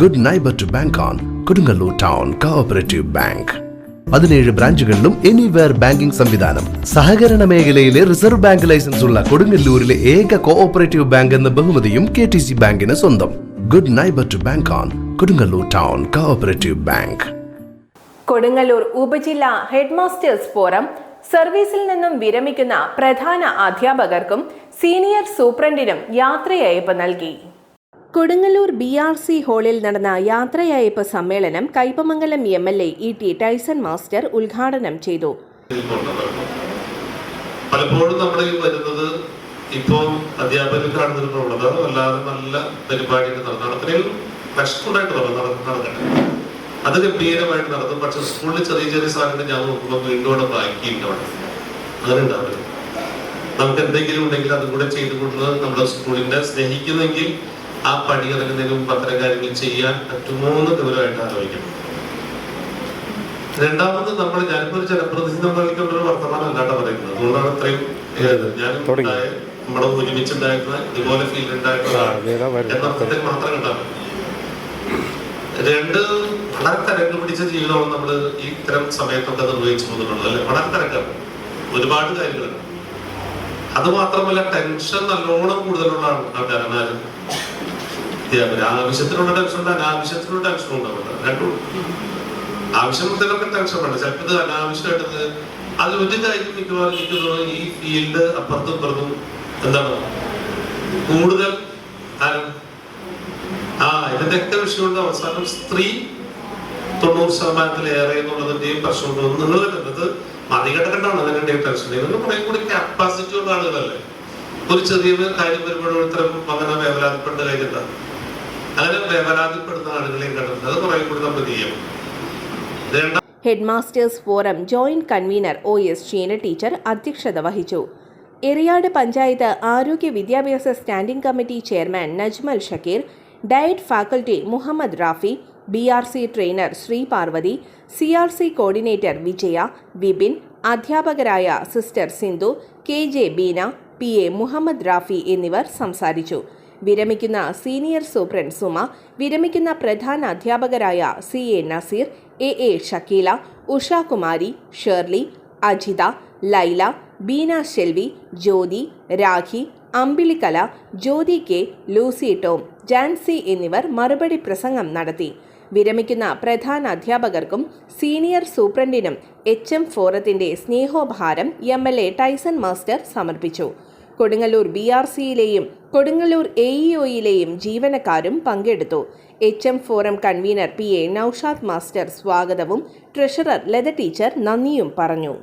Good neighbour to bank on Kodungallur town cooperative bank പതിനേഴ് ബ്രാഞ്ചുകളിലും anywhere banking സംവിധാനം. സഹകരണ മേഖലയിലെ റിസർവ് ബാങ്ക് ലൈസൻസ് ഉള്ള കൊടുങ്ങല്ലൂരിലെ ഏക കോഓപ്പറേറ്റീവ് ബാങ്ക് എന്ന ബഹുമതിയും കെ ടി സി ബാങ്കിന് സ്വന്തം. Good neighbour to bank on Kodungallur town cooperative bank Kodungallur ഉപജില്ല ഹെഡ്മാസ്റ്റേഴ്സ് ഫോറം സർവീസിൽ നിന്നും വിരമിക്കുന്ന പ്രധാന അധ്യാപകർക്കും സീനിയർ സൂപ്രണ്ടിനും യാത്രയയപ്പ് നൽകി. കൊടുങ്ങല്ലൂർ ബി ആർ സി ഹാളിൽ നടന്ന യാത്രയയപ്പ് സമ്മേളനം Kaipamangalam M L A E T Tyson master ഉദ്ഘാടനം ചെയ്തു. പലപ്പോഴും നമ്മുടെ വരുന്നത് ഇപ്പോൾ അധ്യാപകർ കാണുന്ന ഒരു പ്രവണത അല്ലാതെ നല്ല പരിപാടികൾ നടത്തണം നഷ്ടമായിട്ട് നടക്കട്ടെ. അത് ഗംഭീരമായിട്ട് നടത്തും. പക്ഷെ സ്കൂളിൽ ചെറിയ ചെറിയ സാധനങ്ങൾ ഞാൻ നോക്കുമ്പോൾ വീണ്ടും അവിടെ ബാക്കി അങ്ങനെ ഉണ്ടാവില്ല. നമുക്ക് എന്തെങ്കിലും ഉണ്ടെങ്കിൽ അതും കൂടെ ചെയ്തു കൊടുക്കുന്നത് നമ്മുടെ സ്കൂളിന്റെ സ്നേഹിക്കുന്നെങ്കിൽ ആ പടി ഇറങ്ങുന്നതിനും പത്രകാര്യങ്ങൾ ചെയ്യാൻ പറ്റുമോ എന്ന് ഗൗരവമായിട്ട് ആലോചിക്കണം. രണ്ടാമത് നമ്മൾ ഞാനിപ്പോ ഒരു ജനപ്രതിനിധി നമ്മളിക്കുന്ന ഒരു വർത്തമാനം അല്ലാണ്ട് പറയുന്നത്. അതുകൊണ്ടാണ് ഇത്രയും ഏത്? ഞാൻ നമ്മുടെ ഒരുമിച്ചുണ്ടായിരുന്ന ഇതുപോലെ ഫീൽ ഉണ്ടായിട്ടുള്ളതാണ് മാത്രം കണ്ടാൽ രണ്ട് വളരെ തിരക്ക് പിടിച്ച ജീവിതമാണ് നമ്മൾ ഈ ഇത്തരം സമയത്തൊക്കെ നിർവഹിച്ചു പോകുന്നുള്ളത് അല്ലെ? വളരെ തിരക്കാണ് ഒരുപാട് കാര്യങ്ങളുണ്ട് അത് മാത്രമല്ല ടെൻഷൻ നല്ലോണം കൂടുതലുള്ള ആൾക്കാരാണ് ആരും. ആവശ്യത്തിനുള്ള ടെൻഷൻ ഉണ്ട് അനാവശ്യത്തിനുള്ള ടെൻഷൻ ഉണ്ടാവില്ല രണ്ടും ആവശ്യത്തിനൊക്കെ ടെൻഷൻ ഉണ്ട് ചിലപ്പോൾ ഇത് അനാവശ്യമായിട്ട് അത് ഒരു മിക്കവാറും എനിക്ക് ഈ ഫീൽഡ് അപ്പുറത്തും ഇപ്പുറത്തും എന്താണ്? കൂടുതൽ ആ ഇതിന്റെയൊക്കെ വിഷയമുണ്ട് അവസാനം സ്ത്രീ തൊണ്ണൂറ് ശതമാനത്തിലേറെ എന്നുള്ളതിന്റെയും പ്രശ്നമുണ്ട് നിങ്ങൾ കണ്ടത് മറികടക്കണ്ടാണ് അതിന്റെ ടെൻഷൻ നിങ്ങൾ കുറെ കൂടി കപ്പാസിറ്റി ഉള്ള ആളുകളല്ലേ? ഒരു ചെറിയ കാര്യം വരുമ്പോഴും ഇത്തരം അങ്ങനെ വേവലാതിപ്പെട്ട് എന്താ? അങ്ങനെ വേവലാതിപ്പെടുന്ന ആളുകളെ അത് കുറെ കൂടി നമ്മൾ ചെയ്യണം രണ്ടാം head masters forum joint convener O S Sheena teacher അധ്യക്ഷത വഹിച്ചു. എറിയാട് പഞ്ചായത്ത് ആരോഗ്യ വിദ്യാഭ്യാസ standing committee chairman Najmal Shakir DIET faculty Muhammad Rafi B R C trainer Shri Parvathi C R C coordinator Vijaya Vipin അധ്യാപകരായ sister Sindhu K J Beena P A Muhammad Rafi എന്നിവർ സംസാരിച്ചു. വിരമിക്കുന്ന senior superintendent Suma വിരമിക്കുന്ന പ്രധാന അധ്യാപകരായ C A Nazeer A A Shakeela Ushakumari Shirley Ajitha Laila Beena Shelvi Jyothi Rakhi Ambilikkala Jyothi K Lucy Tom Jancy എന്നിവർ മറുപടി പ്രസംഗം നടത്തി. വിരമിക്കുന്ന പ്രധാന അധ്യാപകർക്കും സീനിയർ സൂപ്രണ്ടിനും എച്ച് എം ഫോറത്തിന്റെ സ്നേഹോപഹാരം M L A Tyson master സമർപ്പിച്ചു. കൊടുങ്ങല്ലൂർ ബി ആർ സിയിലെയും കൊടുങ്ങല്ലൂർ എ ഇഒയിലെയും ജീവനക്കാരും പങ്കെടുത്തു. H M forum convener P A Noushad master സ്വാഗതവും ട്രഷറർ ലത ടീച്ചർ നന്ദിയും പറഞ്ഞു.